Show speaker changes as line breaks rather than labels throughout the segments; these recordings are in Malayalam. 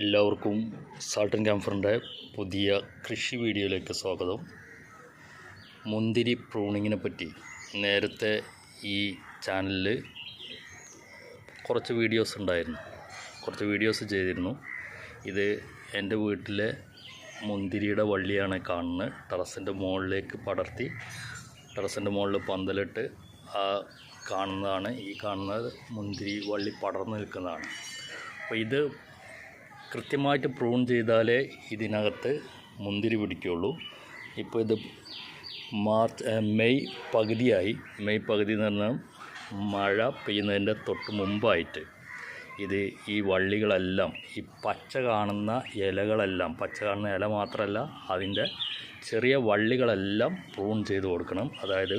എല്ലാവർക്കും സാൾട്ടൻ ക്യാമ്പറിന്റെ പുതിയ കൃഷി വീഡിയോയിലേക്ക് സ്വാഗതം. മുന്തിരി പ്രൂണിങ്ങിനെ പറ്റി നേരത്തെ ഈ ചാനലിൽ കുറച്ച് വീഡിയോസ് ഉണ്ടായിരുന്നു. കുറച്ച് വീഡിയോസ് ചെയ്തിരുന്നു. ഇത് എന്റെ വീട്ടിലെ മുന്തിരിയുടെ വള്ളിയാണ് കാണുന്നത്. ടെറസിന്റെ മുകളിലേക്ക് പടർത്തി ടെറസിന്റെ മുകളിൽ പന്തലിട്ട് ആ കാണുന്നതാണ്. ഈ കാണുന്നത് മുന്തിരി വള്ളി പടർന്നു നിൽക്കുന്നതാണ്. അപ്പോൾ ഇത് കൃത്യമായിട്ട് പ്രൂൺ ചെയ്താലേ ഇതിനകത്ത് മുന്തിരി പിടിക്കുകയുള്ളൂ. ഇപ്പോൾ ഇത് മാർച്ച് മെയ് പകുതിയായി. മെയ് പകുതി എന്ന് പറഞ്ഞാൽ മഴ പെയ്യുന്നതിന്റെ തൊട്ട് മുമ്പായിട്ട് ഇത് ഈ വള്ളികളെല്ലാം ഈ പച്ച കാണുന്ന ഇലകളെല്ലാം പച്ച കാണുന്ന ഇല മാത്രമല്ല അതിന്റെ ചെറിയ വള്ളികളെല്ലാം പ്രൂൺ ചെയ്ത് കൊടുക്കണം. അതായത്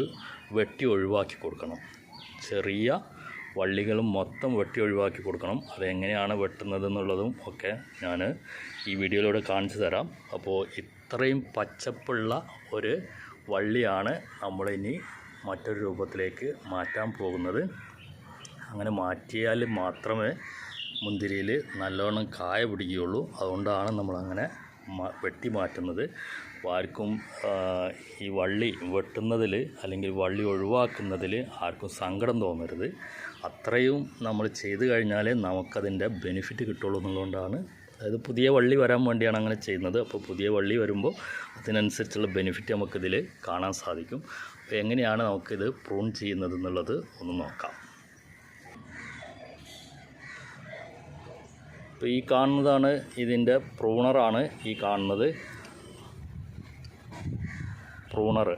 വെട്ടി ഒഴിവാക്കി കൊടുക്കണം. ചെറിയ വള്ളികളും മൊത്തം വെട്ടി ഒഴിവാക്കി കൊടുക്കണം. അതെങ്ങനെയാണ് വെട്ടുന്നത് എന്നുള്ളതും ഒക്കെ ഞാൻ ഈ വീഡിയോയിലൂടെ കാണിച്ചു തരാം. അപ്പോൾ ഇത്രയും പച്ചപ്പുള്ള ഒരു വള്ളിയാണ് നമ്മളിനി മറ്റൊരു രൂപത്തിലേക്ക് മാറ്റാൻ പോകുന്നത്. അങ്ങനെ മാറ്റിയാൽ മാത്രമേ മുന്തിരിയിൽ നല്ലോണം കായ പിടിക്കുകയുള്ളൂ. അതുകൊണ്ടാണ് നമ്മളങ്ങനെ വെട്ടി മാറ്റുന്നത്. ആർക്കും ഈ വള്ളി വെട്ടുന്നതിൽ അല്ലെങ്കിൽ വള്ളി ഒഴിവാക്കുന്നതിൽ ആർക്കും സങ്കടം തോന്നരുത്. അത്രയും നമ്മൾ ചെയ്തു കഴിഞ്ഞാലേ നമുക്കതിന്റെ ബെനിഫിറ്റ് കിട്ടുള്ളൂ എന്നുള്ളതുകൊണ്ടാണ്. അതായത് പുതിയ വള്ളി വരാൻ വേണ്ടിയാണ് അങ്ങനെ ചെയ്യുന്നത്. അപ്പോൾ പുതിയ വള്ളി വരുമ്പോൾ അതിനനുസരിച്ചുള്ള ബെനിഫിറ്റ് നമുക്കിതിൽ കാണാൻ സാധിക്കും. അപ്പോൾ എങ്ങനെയാണ് നമുക്കിത് പ്രൂൺ ചെയ്യുന്നത് എന്നുള്ളത് ഒന്ന് നോക്കാം. അപ്പോൾ ഈ കാണുന്നതാണ് ഇതിന്റെ പ്രൂണറാണ് ഈ കാണുന്നത്. പ്രൂണർ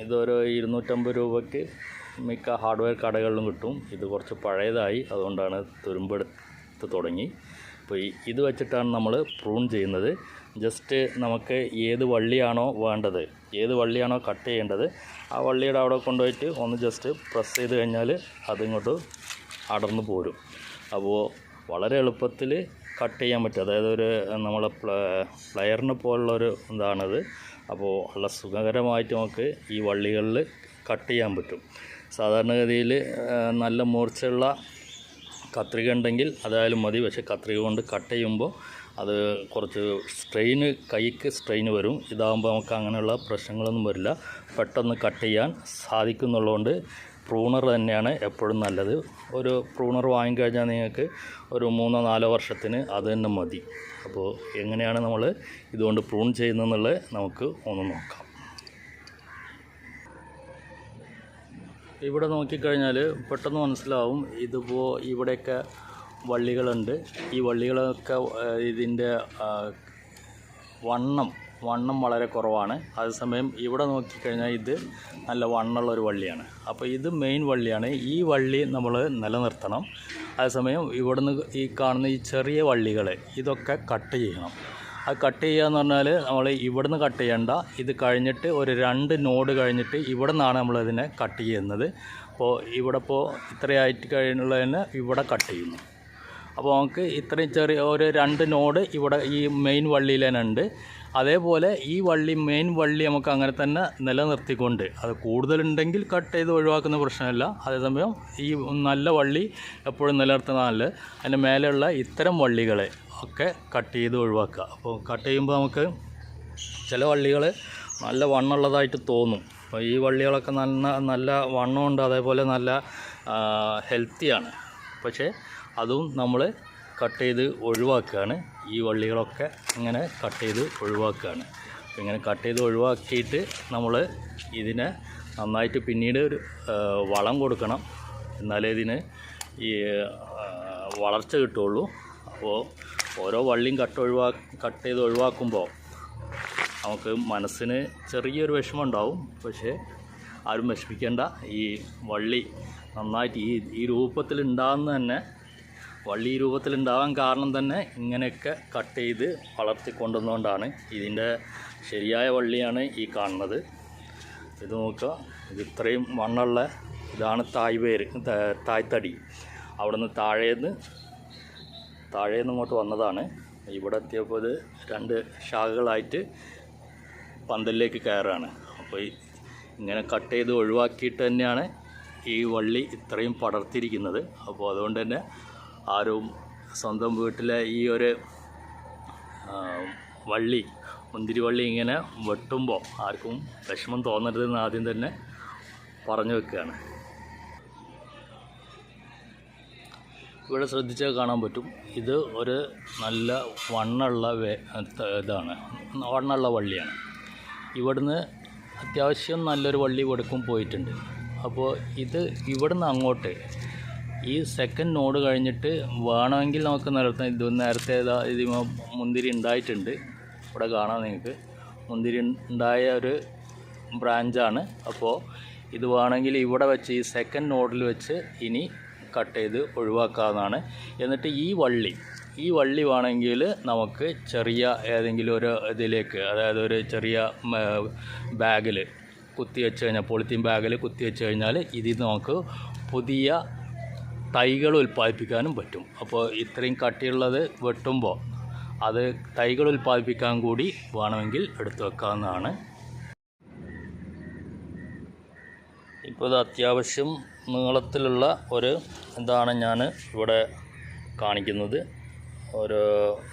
ഇതൊരു ഇരുന്നൂറ്റമ്പത് രൂപയ്ക്ക് മിക്ക ഹാർഡ്വെയർ കടകളിലും കിട്ടും. ഇത് കുറച്ച് പഴയതായി അതുകൊണ്ടാണ് തുരുമ്പെടുത്ത് തുടങ്ങി. അപ്പോൾ ഇത് വെച്ചിട്ടാണ് നമ്മൾ പ്രൂൺ ചെയ്യുന്നത്. ജസ്റ്റ് നമുക്ക് ഏത് വള്ളിയാണോ വേണ്ടത് ഏത് വള്ളിയാണോ കട്ട് ചെയ്യേണ്ടത് ആ വള്ളിയുടെ അവിടെ കൊണ്ടുപോയിട്ട് ഒന്ന് ജസ്റ്റ് പ്രസ് ചെയ്ത് കഴിഞ്ഞാൽ അതിങ്ങോട്ട് അടർന്നു പോരും. അപ്പോൾ വളരെ എളുപ്പത്തിൽ കട്ട് ചെയ്യാൻ പറ്റും. അതായത് ഒരു നമ്മളെ പ്ല പ്ലെയറിനെ പോലുള്ളൊരു ഇതാണത്. അപ്പോൾ വളരെ സുഖകരമായിട്ട് നമുക്ക് ഈ വള്ളികളിൽ കട്ട് ചെയ്യാൻ പറ്റും. സാധാരണഗതിയിൽ നല്ല മൂർച്ചയുള്ള കത്രിക ഉണ്ടെങ്കിൽ അതായാലും മതി. പക്ഷേ കത്രിക കൊണ്ട് കട്ട് ചെയ്യുമ്പോൾ അത് കുറച്ച് സ്ട്രെയിന് കൈക്ക് സ്ട്രെയിൻ വരും. ഇതാകുമ്പോൾ നമുക്ക് അങ്ങനെയുള്ള പ്രശ്നങ്ങളൊന്നും വരില്ല. പെട്ടെന്ന് കട്ട് ചെയ്യാൻ സാധിക്കുന്നുള്ളതുകൊണ്ട് പ്രൂണർ തന്നെയാണ് എപ്പോഴും നല്ലത്. ഒരു പ്രൂണർ വാങ്ങിക്കഴിഞ്ഞാൽ നിങ്ങൾക്ക് ഒരു മൂന്നോ നാലോ വർഷത്തിന് അത് തന്നെ മതി. അപ്പോൾ എങ്ങനെയാണ് നമ്മൾ ഇതുകൊണ്ട് പ്രൂൺ ചെയ്യുന്നതെന്നുള്ളത് നമുക്ക് ഒന്ന് നോക്കാം. ഇവിടെ നോക്കിക്കഴിഞ്ഞാൽ പെട്ടെന്ന് മനസ്സിലാവും ഇതിപ്പോൾ ഇവിടെയൊക്കെ വള്ളികളുണ്ട്. ഈ വള്ളികളൊക്കെ ഇതിന്റെ വണ്ണം വണ്ണം വളരെ കുറവാണ്. അതേസമയം ഇവിടെ നോക്കിക്കഴിഞ്ഞാൽ ഇത് നല്ല വണ്ണമുള്ള ഒരു വള്ളിയാണ്. അപ്പോൾ ഇത് മെയിൻ വള്ളിയാണ്. ഈ വള്ളി നമ്മൾ നിലനിർത്തണം. അതേസമയം ഇവിടുന്ന് ഈ കാണുന്ന ഈ ചെറിയ വള്ളികൾ ഇതൊക്കെ കട്ട് ചെയ്യണം. അത് കട്ട് ചെയ്യുക എന്ന് പറഞ്ഞാൽ നമ്മൾ ഇവിടുന്ന് കട്ട് ചെയ്യണ്ട. ഇത് കഴിഞ്ഞിട്ട് ഒരു രണ്ട് നോഡ് കഴിഞ്ഞിട്ട് ഇവിടെ നിന്നാണ് നമ്മളിതിനെ കട്ട് ചെയ്യുന്നത്. അപ്പോൾ ഇവിടെ ഇപ്പോൾ ഇത്രയായിട്ട് കഴിയുന്നതിന് ഇവിടെ കട്ട് ചെയ്യുന്നു. അപ്പോൾ നമുക്ക് ഇത്രയും ചെറിയ ഒരു രണ്ട് നോഡ് ഇവിടെ ഈ മെയിൻ വള്ളിയിൽ തന്നെ ഉണ്ട്. അതേപോലെ ഈ വള്ളി മെയിൻ വള്ളി നമുക്ക് അങ്ങനെ തന്നെ നിലനിർത്തിക്കൊണ്ട് അത് കൂടുതലുണ്ടെങ്കിൽ കട്ട് ചെയ്ത് ഒഴിവാക്കുന്ന പ്രശ്നമില്ല. അതേസമയം ഈ നല്ല വള്ളി എപ്പോഴും നിലനിർത്തുന്നതല്ല. അതിന്റെ മേലെയുള്ള ഇത്തരം വള്ളികളെ ഒക്കെ കട്ട് ചെയ്ത് ഒഴിവാക്കുക. അപ്പോൾ കട്ട് ചെയ്യുമ്പോൾ നമുക്ക് ചില വള്ളികൾ നല്ല വണ്ണുള്ളതായിട്ട് തോന്നും. അപ്പോൾ ഈ വള്ളികളൊക്കെ നല്ല നല്ല വണ്ണമുണ്ട് അതേപോലെ നല്ല ഹെൽത്തിയാണ്. പക്ഷേ അതും നമ്മൾ കട്ട് ചെയ്ത് ഒഴിവാക്കുകയാണ്. ഈ വള്ളികളൊക്കെ ഇങ്ങനെ കട്ട് ചെയ്ത് ഒഴിവാക്കുകയാണ്. ഇങ്ങനെ കട്ട് ചെയ്ത് ഒഴിവാക്കിയിട്ട് നമ്മൾ ഇതിനെ നന്നായിട്ട് പിന്നീട് ഒരു വളം കൊടുക്കണം. എന്നാലേ ഇതിന് ഈ വളർച്ച കിട്ടുള്ളൂ അപ്പോൾ ഓരോ വള്ളിയും കട്ട് ഒഴിവാ കട്ട് ചെയ്ത് ഒഴിവാക്കുമ്പോൾ നമുക്ക് മനസ്സിന് ചെറിയൊരു വിഷമം ഉണ്ടാവും പക്ഷേ ആരും വിഷമിക്കേണ്ട. ഈ വള്ളി നന്നായിട്ട് ഈ ഈ രൂപത്തിൽ ഉണ്ടാകുന്ന തന്നെ വള്ളി ഈ രൂപത്തിൽ ഉണ്ടാകാൻ കാരണം തന്നെ ഇങ്ങനെയൊക്കെ കട്ട് ചെയ്ത് വളർത്തിക്കൊണ്ടുവന്നുകൊണ്ടാണ് ഇതിന്റെ ശരിയായ വള്ളിയാണ് ഈ കാണുന്നത്. ഇത് നോക്കുക. ഇത് ഇത്രയും മണ്ണുള്ള ഇതാണ് തായ് വേര് ത- തായ്തടി. അവിടുന്ന് താഴേന്ന് താഴേന്ന് ഇങ്ങോട്ട് വന്നതാണ്. ഇവിടെ എത്തിയപ്പോൾ ഇത് രണ്ട് ശാഖകളായിട്ട് പന്തലിലേക്ക് കയറാണ്. അപ്പോൾ ഇങ്ങനെ കട്ട് ചെയ്ത് ഒഴിവാക്കിയിട്ട് തന്നെയാണ് ഈ വള്ളി ഇത്രയും പടർത്തിയിരിക്കുന്നത്. അപ്പോൾ അതുകൊണ്ട് തന്നെ ആരും സ്വന്തം വീട്ടിലെ ഈ ഒരു വള്ളി മുന്തിരി വള്ളി ഇങ്ങനെ വെട്ടുമ്പോൾ ആർക്കും വിഷമം തോന്നരുതെന്ന് ആദ്യം തന്നെ പറഞ്ഞു വെക്കുകയാണ്. ഇവിടെ ശ്രദ്ധിച്ചാൽ കാണാൻ പറ്റും. ഇത് ഒരു നല്ല വണ്ണുള്ള ഇതാണ്. വണ്ണുള്ള വള്ളിയാണ്. ഇവിടുന്ന് അത്യാവശ്യം നല്ലൊരു വള്ളി കൊടുക്കും പോയിട്ടുണ്ട്. അപ്പോൾ ഇത് ഇവിടുന്ന് അങ്ങോട്ട് ഈ സെക്കൻഡ് നോഡ് കഴിഞ്ഞിട്ട് വേണമെങ്കിൽ നമുക്ക് നിലനിർത്താം ഇത് നേരത്തെ ഇത് മുന്തിരി ഉണ്ടായിട്ടുണ്ട്. ഇവിടെ കാണാം നിങ്ങൾക്ക്. മുന്തിരി ഉണ്ടായ ഒരു ബ്രാഞ്ചാണ് അപ്പോൾ ഇത് വേണമെങ്കിൽ ഇവിടെ വെച്ച് ഈ സെക്കൻഡ് നോഡിൽ വെച്ച് ഇനി കട്ട് ചെയ്ത് ഒഴിവാക്കാവുന്നതാണ്. എന്നിട്ട് ഈ വള്ളി ഈ വള്ളി വേണമെങ്കിൽ നമുക്ക് ചെറിയ ഏതെങ്കിലും ഒരു ഇതിലേക്ക് അതായത് ഒരു ചെറിയ ബാഗിൽ കുത്തി വെച്ച് കഴിഞ്ഞാൽ പോളിത്തീൻ ബാഗിൽ കുത്തി വെച്ച് കഴിഞ്ഞാൽ ഇതിൽ നമുക്ക് പുതിയ തൈകൾ ഉൽപ്പാദിപ്പിക്കാനും പറ്റും. അപ്പോൾ ഇത്രയും കട്ടിയുള്ളത് വെട്ടുമ്പോൾ അത് തൈകൾ ഉൽപ്പാദിപ്പിക്കാൻ കൂടി വേണമെങ്കിൽ എടുത്തു വെക്കാവുന്നതാണ്. ഇപ്പോൾ അത്യാവശ്യം നീളത്തിലുള്ള ഒരു ഇതാണ് ഞാൻ ഇവിടെ കാണിക്കുന്നത്. ഒരു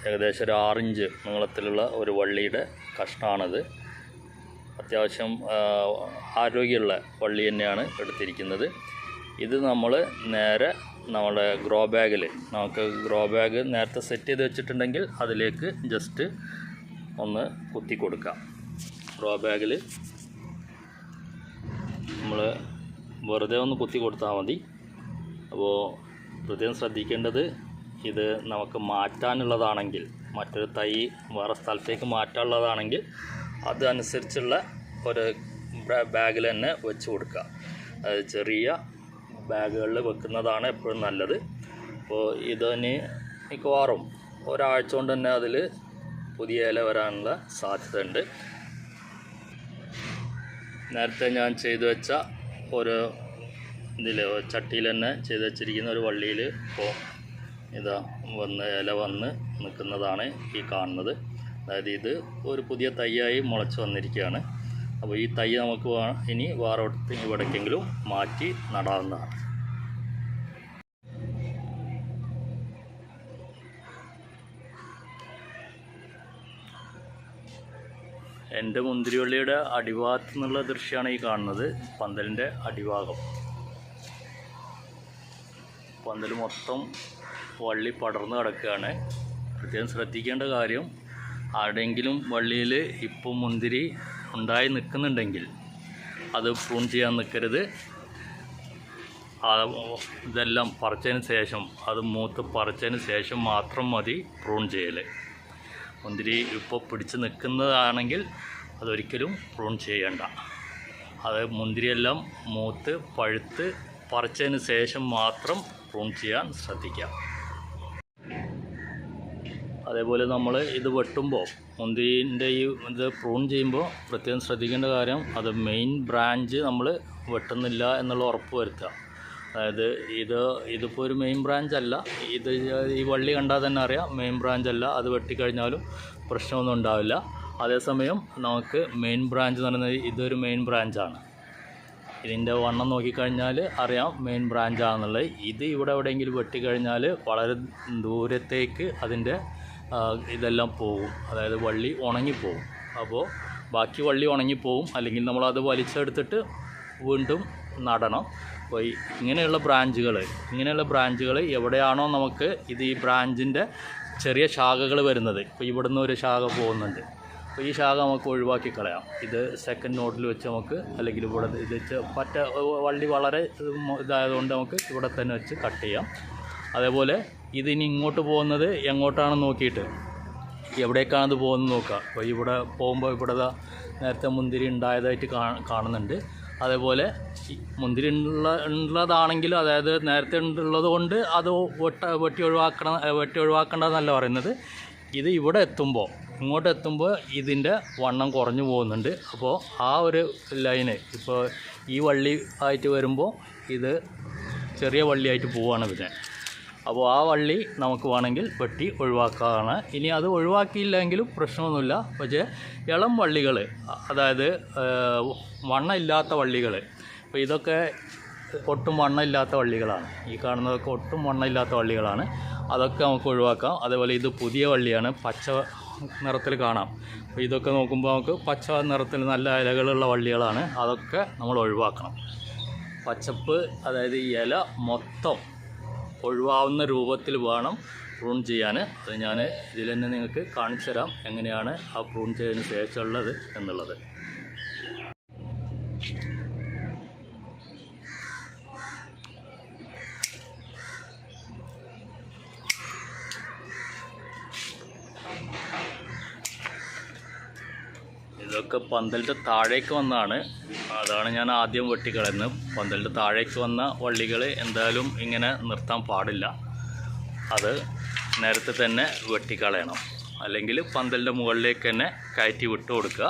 ഏകദേശം ഒരു ആറിഞ്ച് നീളത്തിലുള്ള ഒരു വള്ളിയുടെ കഷ്ണമാണത് അത്യാവശ്യം ആരോഗ്യമുള്ള വള്ളി തന്നെയാണ് എടുത്തിരിക്കുന്നത്. ഇത് നമ്മൾ നേരെ നമ്മുടെ ഗ്രോ ബാഗിൽ നമുക്ക് ഗ്രോ ബാഗ് നേരത്തെ സെറ്റ് ചെയ്ത് വെച്ചിട്ടുണ്ടെങ്കിൽ അതിലേക്ക് ജസ്റ്റ് ഒന്ന് കുത്തി കൊടുക്കാം. ഗ്രോ ബാഗിൽ നമ്മൾ വെറുതെ ഒന്ന് കുത്തി കൊടുത്താൽ മതി. അപ്പോൾ പ്രത്യേകം ശ്രദ്ധിക്കേണ്ടത് ഇത് നമുക്ക് മാറ്റാനുള്ളതാണെങ്കിൽ മറ്റൊരു തൈ വേറെ സ്ഥലത്തേക്ക് മാറ്റാനുള്ളതാണെങ്കിൽ അതനുസരിച്ചുള്ള ഒരു ബാഗിൽ തന്നെ വെച്ച് കൊടുക്കുക. അത് ചെറിയ ബാഗുകളിൽ വെക്കുന്നതാണ് എപ്പോഴും നല്ലത്. അപ്പോൾ ഇതിന് മിക്കവാറും ഒരാഴ്ച കൊണ്ട് തന്നെ അതിൽ പുതിയ ഇല വരാനുള്ള സാധ്യതയുണ്ട്. നേരത്തെ ഞാൻ ചെയ്തു വെച്ച ഒരു ഇതിൽ ചട്ടിയിൽ തന്നെ ചെയ്ത് വെച്ചിരിക്കുന്ന ഒരു വള്ളിയിൽ ഇപ്പോൾ ഇതാ വന്ന് ഇല വന്ന് നിൽക്കുന്നതാണ് ഈ കാണുന്നത്. അതായത് ഇത് ഒരു പുതിയ തൈയായി മുളച്ച് വന്നിരിക്കുകയാണ്. അപ്പോൾ ഈ തൈ നമുക്ക് ഇനി വേറെ ഇവിടേക്കെങ്കിലും മാറ്റി നടാവുന്നതാണ്. എന്റെ മുന്തിരിവള്ളിയുടെ അടിഭാഗത്തു നിന്നുള്ള ദൃശ്യമാണ് ഈ കാണുന്നത്. പന്തലിന്റെ അടിഭാഗം. പന്തൽ മൊത്തം വള്ളി പടർന്ന് കിടക്കുകയാണ്. പ്രത്യേകം ശ്രദ്ധിക്കേണ്ട കാര്യം ആരുടെയെങ്കിലും വള്ളിയിൽ ഇപ്പം മുന്തിരി ഉണ്ടായി നിൽക്കുന്നുണ്ടെങ്കിൽ അത് പ്രൂൺ ചെയ്യാൻ നിൽക്കരുത്. ഇതെല്ലാം പറിച്ചതിന് ശേഷം അത് മൂത്ത് പറിച്ചതിന് ശേഷം മാത്രം മതി പ്രൂൺ ചെയ്യൽ മുന്തിരി ഇപ്പോൾ പിടിച്ച് നിൽക്കുന്നതാണെങ്കിൽ അതൊരിക്കലും പ്രൂൺ ചെയ്യേണ്ട. അത് മുന്തിരിയെല്ലാം മൂത്ത് പഴുത്ത് പറിച്ചതിന് ശേഷം മാത്രം പ്രൂൺ ചെയ്യാൻ ശ്രദ്ധിക്കാം. അതേപോലെ നമ്മൾ ഇത് വെട്ടുമ്പോൾ മുന്തിരിന്റെ ഈ ഇത് പ്രൂൺ ചെയ്യുമ്പോൾ പ്രത്യേകം ശ്രദ്ധിക്കേണ്ട കാര്യം അത് മെയിൻ ബ്രാഞ്ച് നമ്മൾ വെട്ടുന്നില്ല എന്നുള്ള ഉറപ്പ് വരുത്തുക. അതായത് ഇത് ഇതിപ്പോൾ ഒരു മെയിൻ ബ്രാഞ്ച് അല്ല. ഇത് ഈ വള്ളി കണ്ടാൽ തന്നെ അറിയാം. മെയിൻ ബ്രാഞ്ച് അല്ല. അത് വെട്ടിക്കഴിഞ്ഞാലും പ്രശ്നമൊന്നും ഉണ്ടാവില്ല. അതേസമയം നമുക്ക് മെയിൻ ബ്രാഞ്ച് എന്ന് പറയുന്നത് ഇതൊരു മെയിൻ ബ്രാഞ്ചാണ് ഇതിന്റെ വണ്ണം നോക്കിക്കഴിഞ്ഞാൽ അറിയാം മെയിൻ ബ്രാഞ്ചാണെന്നുള്ളത് ഇത് ഇവിടെ എവിടെയെങ്കിലും വെട്ടിക്കഴിഞ്ഞാൽ വളരെ ദൂരത്തേക്ക് അതിന്റെ ഇതെല്ലാം പോകും. അതായത് വള്ളി ഉണങ്ങിപ്പോവും. അപ്പോൾ ബാക്കി വള്ളി ഉണങ്ങിപ്പോവും. അല്ലെങ്കിൽ നമ്മളത് വലിച്ചെടുത്തിട്ട് വീണ്ടും നടണം. അപ്പോൾ ഇങ്ങനെയുള്ള ബ്രാഞ്ചുകൾ ഇങ്ങനെയുള്ള ബ്രാഞ്ചുകൾ എവിടെയാണോ നമുക്ക് ഇത് ഈ ബ്രാഞ്ചിന്റെ ചെറിയ ശാഖകൾ വരുന്നത്. ഇപ്പോൾ ഇവിടുന്ന് ഒരു ശാഖ പോകുന്നുണ്ട്. അപ്പോൾ ഈ ശാഖ നമുക്ക് ഒഴിവാക്കി കളയാം. ഇത് സെക്കൻഡ് നോട്ടിൽ വെച്ച് നമുക്ക് അല്ലെങ്കിൽ ഇവിടെ ഇത് വെച്ച് പറ്റ വള്ളി വളരെ ഇതായതുകൊണ്ട് നമുക്ക് ഇവിടെ തന്നെ വെച്ച് കട്ട് ചെയ്യാം. അതേപോലെ ഇതിനി ഇങ്ങോട്ട് പോകുന്നത് എങ്ങോട്ടാണെന്ന് നോക്കിയിട്ട് എവിടേക്കാണ് ഇത് പോകുന്നത് നോക്കുക അപ്പോൾ ഇവിടെ പോകുമ്പോൾ ഇവിടെ നേരത്തെ മുന്തിരി ഉണ്ടായതായിട്ട് കാണുന്നുണ്ട്. അതേപോലെ മുന്തിരി ഉള്ള ഉള്ളതാണെങ്കിലും അതായത് നേരത്തെ ഉള്ളത് കൊണ്ട് അത് വെട്ട വെട്ടി ഒഴിവാക്കണം വെട്ടി ഒഴിവാക്കേണ്ടതെന്നല്ല പറയുന്നത്. ഇത് ഇവിടെ എത്തുമ്പോൾ ഇങ്ങോട്ട് എത്തുമ്പോൾ ഇതിന്റെ വണ്ണം കുറഞ്ഞു പോകുന്നുണ്ട്. അപ്പോൾ ആ ഒരു ലൈന് ഇപ്പോൾ ഈ വള്ളി ആയിട്ട് വരുമ്പോൾ ഇത് ചെറിയ വള്ളിയായിട്ട് പോവുകയാണ് പിന്നെ. അപ്പോൾ ആ വള്ളി നമുക്ക് വേണമെങ്കിൽ വെട്ടി ഒഴിവാക്കാവുന്നതാണ് ഇനി അത് ഒഴിവാക്കിയില്ലെങ്കിലും പ്രശ്നമൊന്നുമില്ല. പക്ഷേ ഇളം വള്ളികൾ അതായത് വണ്ണ വണ്ണമില്ലാത്ത വള്ളികൾ അപ്പോൾ ഇതൊക്കെ ഒട്ടും വണ്ണമില്ലാത്ത വള്ളികളാണ്. ഈ കാണുന്നതൊക്കെ ഒട്ടും വണ്ണമില്ലാത്ത വള്ളികളാണ്. അതൊക്കെ നമുക്ക് ഒഴിവാക്കാം. അതേപോലെ ഇത് പുതിയ വള്ളിയാണ് പച്ച നിറത്തിൽ കാണാം. അപ്പോൾ ഇതൊക്കെ നോക്കുമ്പോൾ നമുക്ക് പച്ച നിറത്തിൽ നല്ല ഇലകളുള്ള വള്ളികളാണ്. അതൊക്കെ നമ്മൾ ഒഴിവാക്കണം. പച്ചപ്പ് അതായത് ഇല മൊത്തം ഒഴിവാവുന്ന രൂപത്തിൽ വേണം പ്രൂൺ ചെയ്യാൻ. അത് ഞാൻ ഇതിൽ തന്നെ നിങ്ങൾക്ക് കാണിച്ചു തരാം എങ്ങനെയാണ് ആ പ്രൂൺ ചെയ്തതിന് ശേഷമുള്ളത് എന്നുള്ളത്. ഇതൊക്കെ പന്തലിന്റെ താഴേക്ക് വന്നാണ് അതാണ് ഞാൻ ആദ്യം വെട്ടിക്കളയുന്നത്. പന്തലിന്റെ താഴേക്ക് വന്ന വള്ളികൾ എന്തായാലും ഇങ്ങനെ നിർത്താൻ പാടില്ല. അത് നേരത്തെ തന്നെ വെട്ടിക്കളയണം. അല്ലെങ്കിൽ പന്തലിന്റെ മുകളിലേക്ക് തന്നെ കയറ്റി വിട്ട് കൊടുക്കുക.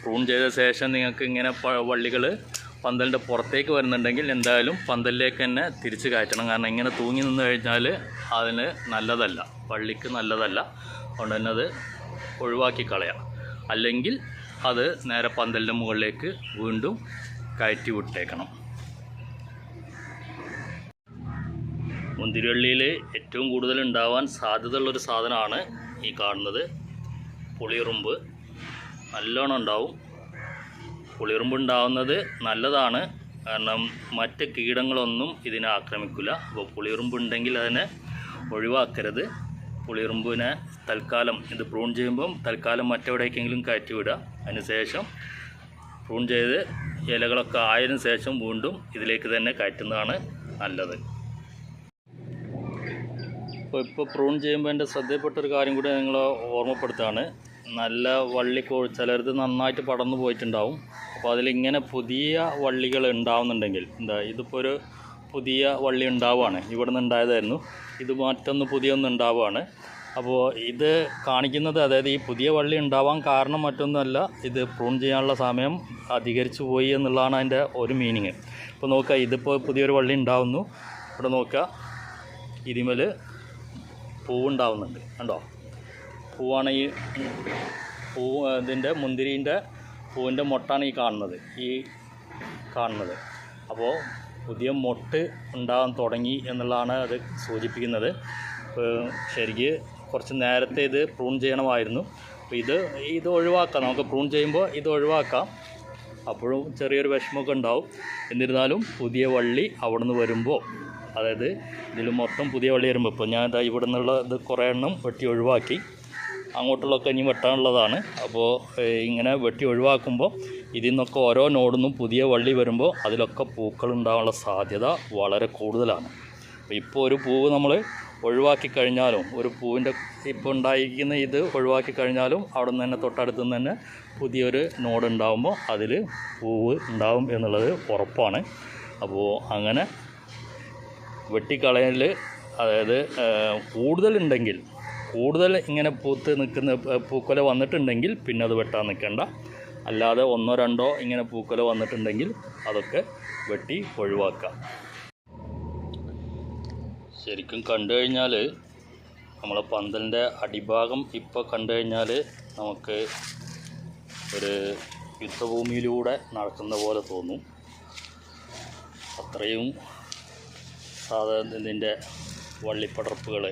പ്രൂൺ ചെയ്ത ശേഷം നിങ്ങൾക്ക് ഇങ്ങനെ വള്ളികൾ പന്തലിന്റെ പുറത്തേക്ക് വരുന്നുണ്ടെങ്കിൽ എന്തായാലും പന്തലിലേക്ക് തന്നെ തിരിച്ച് കയറ്റണം. കാരണം ഇങ്ങനെ തൂങ്ങി നിന്ന് കഴിഞ്ഞാൽ അതിന് നല്ലതല്ല. വള്ളിക്ക് നല്ലതല്ല. അതുകൊണ്ട് തന്നെ അത് ഒഴിവാക്കി കളയാം അല്ലെങ്കിൽ അത് നേരെ പന്തലിന്റെ മുകളിലേക്ക് വീണ്ടും കയറ്റി വിട്ടേക്കണം. മുന്തിരിവള്ളിയിൽ ഏറ്റവും കൂടുതൽ ഉണ്ടാവാൻ സാധ്യതയുള്ളൊരു സാധനമാണ് ഈ കാണുന്നത് പുളിയുറുമ്പ്. നല്ലോണം ഉണ്ടാവും. പുളിയുറുമ്പ് ഉണ്ടാവുന്നത് നല്ലതാണ്. കാരണം മറ്റ് കീടങ്ങളൊന്നും ഇതിനെ ആക്രമിക്കില്ല അപ്പോൾ പുളിയുറുമ്പ് ഉണ്ടെങ്കിൽ അതിനെ ഒഴിവാക്കരുത്. പുളിയുറുമ്പിനെ തൽക്കാലം ഇത് പ്രൂൺ ചെയ്യുമ്പം തൽക്കാലം മറ്റെവിടേക്കെങ്കിലും കയറ്റി വിടുക അതിനുശേഷം പ്രൂൺ ചെയ്ത് ഇലകളൊക്കെ ആയതിനു ശേഷം വീണ്ടും ഇതിലേക്ക് തന്നെ കയറ്റുന്നതാണ് നല്ലത്. അപ്പോൾ ഇപ്പോൾ പ്രൂൺ ചെയ്യുമ്പോൾ എന്റെ ശ്രദ്ധയിൽപ്പെട്ട ഒരു കാര്യം കൂടി നിങ്ങൾ ഓർമ്മപ്പെടുത്തുകയാണ്. നല്ല വള്ളി കോഴി ചിലരത് നന്നായിട്ട് പടർന്നു പോയിട്ടുണ്ടാവും. അപ്പോൾ അതിലിങ്ങനെ പുതിയ വള്ളികൾ ഉണ്ടാവുന്നുണ്ടെങ്കിൽ എന്താ ഇതിപ്പോൾ ഒരു പുതിയ വള്ളി ഉണ്ടാവുകയാണ്. ഇവിടെ നിന്ന് ഉണ്ടായതായിരുന്നു. ഇത് മറ്റൊന്ന് പുതിയൊന്ന് ഉണ്ടാവുകയാണ് അപ്പോൾ ഇത് കാണിക്കുന്നത് അതായത് ഈ പുതിയ വള്ളി ഉണ്ടാവാൻ കാരണം മറ്റൊന്നുമല്ല ഇത് പ്രൂൺ ചെയ്യാനുള്ള സമയം അധികരിച്ചു പോയി എന്നുള്ളതാണ് അതിന്റെ ഒരു മീനിങ്. ഇപ്പോൾ നോക്കുക ഇതിപ്പോൾ പുതിയൊരു വള്ളി ഉണ്ടാവുന്നു. ഇവിടെ നോക്കുക ഇതിമേൽ പൂവുണ്ടാവുന്നുണ്ട് കണ്ടോ? പൂവാണ് ഈ പൂ ഇതിന്റെ മുന്തിരീന്റെ പൂവിന്റെ മൊട്ടാണ് ഈ കാണുന്നത് ഈ കാണുന്നത്. അപ്പോൾ പുതിയ മൊട്ട് ഉണ്ടാകാൻ തുടങ്ങി എന്നുള്ളതാണ് അത് സൂചിപ്പിക്കുന്നത്. ശരിക്ക് കുറച്ച് നേരത്തെ ഇത് പ്രൂൺ ചെയ്യണമായിരുന്നു. അപ്പോൾ ഇത് ഇത് ഒഴിവാക്കാം. നമുക്ക് പ്രൂൺ ചെയ്യുമ്പോൾ ഇത് ഒഴിവാക്കാം. അപ്പോഴും ചെറിയൊരു വിഷമമൊക്കെ ഉണ്ടാവും. എന്നിരുന്നാലും പുതിയ വള്ളി അവിടെ നിന്ന് വരുമ്പോൾ അതായത് ഇതിൽ മൊത്തം പുതിയ വള്ളി വരുമ്പോൾ ഇപ്പോൾ ഞാൻ ഇവിടെ നിന്നുള്ള ഇത് കുറേ എണ്ണം വെട്ടി ഒഴിവാക്കി. അങ്ങോട്ടുള്ളതൊക്കെ ഇനി വെട്ടാനുള്ളതാണ്. അപ്പോൾ ഇങ്ങനെ വെട്ടി ഒഴിവാക്കുമ്പോൾ ഇതിൽ നിന്നൊക്കെ ഓരോ നോടുന്നും പുതിയ വള്ളി വരുമ്പോൾ അതിലൊക്കെ പൂക്കൾ ഉണ്ടാകാനുള്ള സാധ്യത വളരെ കൂടുതലാണ്. ഇപ്പോൾ ഒരു പൂവ് നമ്മൾ ഒഴിവാക്കി കഴിഞ്ഞാലും ഒരു പൂവിന്റെ ഇപ്പോൾ ഉണ്ടായിരിക്കുന്ന ഇത് ഒഴിവാക്കി കഴിഞ്ഞാലും അവിടെ നിന്ന് തന്നെ തൊട്ടടുത്ത് നിന്ന് തന്നെ പുതിയൊരു നോഡ് ഉണ്ടാകുമ്പോൾ അതിൽ പൂവ് ഉണ്ടാവും എന്നുള്ളത് ഉറപ്പാണ്. അപ്പോൾ അങ്ങനെ വെട്ടിക്കളയൽ അതായത് കൂടുതലുണ്ടെങ്കിൽ കൂടുതൽ ഇങ്ങനെ പൂത്ത് നിൽക്കുന്ന പൂക്കൊല വന്നിട്ടുണ്ടെങ്കിൽ പിന്നെ അത് വെട്ടാൻ നിൽക്കണ്ട. അല്ലാതെ ഒന്നോ രണ്ടോ ഇങ്ങനെ പൂക്കൊല വന്നിട്ടുണ്ടെങ്കിൽ അതൊക്കെ വെട്ടി ഒഴിവാക്കാം ശരിക്കും കണ്ടു കഴിഞ്ഞാൽ നമ്മളെ പന്തലിന്റെ അടിഭാഗം ഇപ്പോൾ കണ്ടു കഴിഞ്ഞാൽ നമുക്ക് ഒരു യുദ്ധഭൂമിയിലൂടെ നടക്കുന്ന പോലെ തോന്നും. അത്രയും സാധാരണ ഇതിന്റെ വള്ളിപ്പടർപ്പുകൾ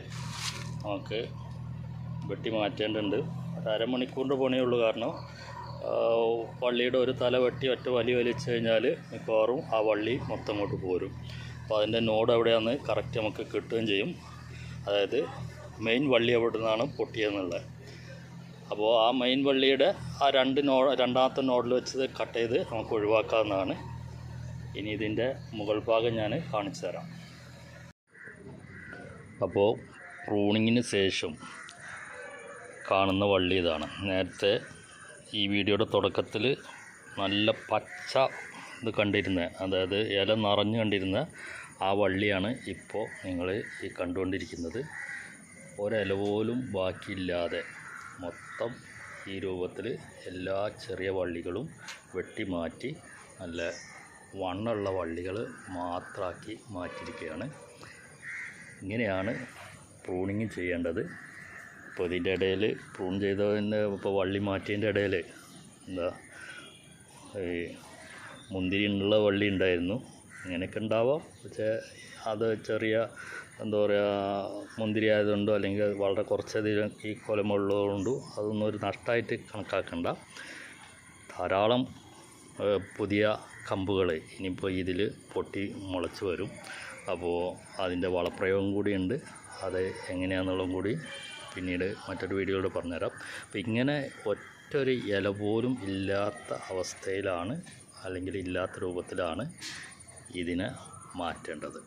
നമുക്ക് വെട്ടി മാറ്റേണ്ടതുണ്ട്. ഒരു അരമണിക്കൂറിന്റെ പണിയുള്ളൂ കാരണം വള്ളിയുടെ ഒരു തല വെട്ടി ഒറ്റ വലി വലിച്ചു കഴിഞ്ഞാൽ മിക്കവാറും ആ വള്ളി മൊത്തം അങ്ങോട്ട് പോരും. അപ്പോൾ അതിന്റെ നോഡ് എവിടെയാണെന്ന് കറക്റ്റ് നമുക്ക് കിട്ടുകയും ചെയ്യും. അതായത് മെയിൻ വള്ളി എവിടെ നിന്നാണ് പൊട്ടിയെന്നുള്ളത് അപ്പോൾ ആ മെയിൻ വള്ളിയുടെ ആ രണ്ട് നോ രണ്ടാമത്തെ നോഡിൽ വെച്ചത് കട്ട് ചെയ്ത് നമുക്ക് ഒഴിവാക്കാവുന്നതാണ്. ഇനി ഇതിന്റെ മുകൾ ഭാഗം ഞാൻ കാണിച്ചു തരാം അപ്പോൾ പ്രൂണിങ്ങിന് ശേഷം കാണുന്ന വള്ളി ഇതാണ്. നേരത്തെ ഈ വീഡിയോയുടെ തുടക്കത്തിൽ നല്ല പച്ച ഇത് കണ്ടിരുന്ന അതായത് ഇല നിറഞ്ഞു കണ്ടിരുന്ന ആ വള്ളിയാണ് ഇപ്പോൾ നിങ്ങൾ ഈ കണ്ടുകൊണ്ടിരിക്കുന്നത്. ഒരില പോലും ബാക്കിയില്ലാതെ മൊത്തം ഈ രൂപത്തിൽ എല്ലാ ചെറിയ വള്ളികളും വെട്ടി മാറ്റി നല്ല വണ്ണുള്ള വള്ളികൾ മാത്രമാക്കി മാറ്റിയിരിക്കുകയാണ്. ഇങ്ങനെയാണ് പ്രൂണിങ് ചെയ്യേണ്ടത്. ഇപ്പോൾ ഇതിന്റെ ഇടയിൽ പ്രൂൺ ചെയ്തതിന്റെ ഇപ്പോൾ വള്ളി മാറ്റിയതിന്റെ ഇടയിൽ എന്താ ഈ മുന്തിരി ഉള്ള വള്ളി ഉണ്ടായിരുന്നു. ഇങ്ങനെയൊക്കെ ഉണ്ടാവാം. പക്ഷേ അത് ചെറിയ എന്താ പറയുക മുന്തിരി ആയതുകൊണ്ടോ അല്ലെങ്കിൽ വളരെ കുറച്ചധികം ഈ കൊലമുള്ളതുകൊണ്ടോ അതൊന്നും ഒരു നഷ്ടമായിട്ട് കണക്കാക്കണ്ട. ധാരാളം പുതിയ കമ്പുകൾ ഇനിയിപ്പോൾ ഇതിൽ പൊട്ടി മുളച്ച് വരും. അപ്പോൾ അതിന്റെ വളപ്രയോഗം കൂടിയുണ്ട്. അത് എങ്ങനെയാണെന്നുള്ളതും കൂടി പിന്നീട് മറ്റൊരു വീഡിയോയിലൂടെ പറഞ്ഞുതരാം. അപ്പോൾ ഇങ്ങനെ ഒറ്റൊരു ഇല പോലും ഇല്ലാത്ത അവസ്ഥയിലാണ് അല്ലെങ്കിൽ ഇല്ലാത്ത രൂപത്തിലാണ് ഇതിനെ മാറ്റേണ്ടത്.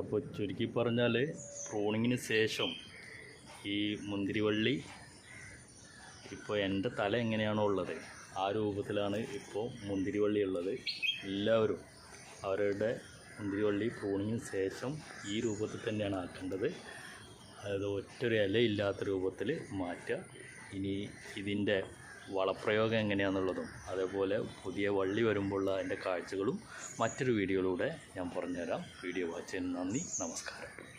അപ്പോൾ ചുരുക്കി പറഞ്ഞാൽ പ്രൂണിങ്ങിന് ശേഷം ഈ മുന്തിരിവള്ളി ഇപ്പോൾ എന്റെ തല എങ്ങനെയാണോ ഉള്ളത് ആ രൂപത്തിലാണ് ഇപ്പോൾ മുന്തിരിവള്ളി ഉള്ളത്. എല്ലാവരും അവരുടെ മുന്തിരിവള്ളി പ്രൂണിങ്ങിന് ശേഷം ഈ രൂപത്തിൽ തന്നെയാണ് ആക്കേണ്ടത്. അതായത് ഒറ്റൊരു ഇലയില്ലാത്ത രൂപത്തിൽ മാറ്റുക. ഇനി ഇതിന്റെ വളപ്രയോഗം എങ്ങനെയാണെന്നുള്ളതും അതേപോലെ പുതിയ വള്ളി വരുമ്പോഴുള്ള അതിന്റെ കാഴ്ചകളും മറ്റൊരു വീഡിയോയിലൂടെ ഞാൻ പറഞ്ഞുതരാം. വീഡിയോ വാച്ച് ചെയ്യുന്നതിന് നന്ദി നമസ്കാരം.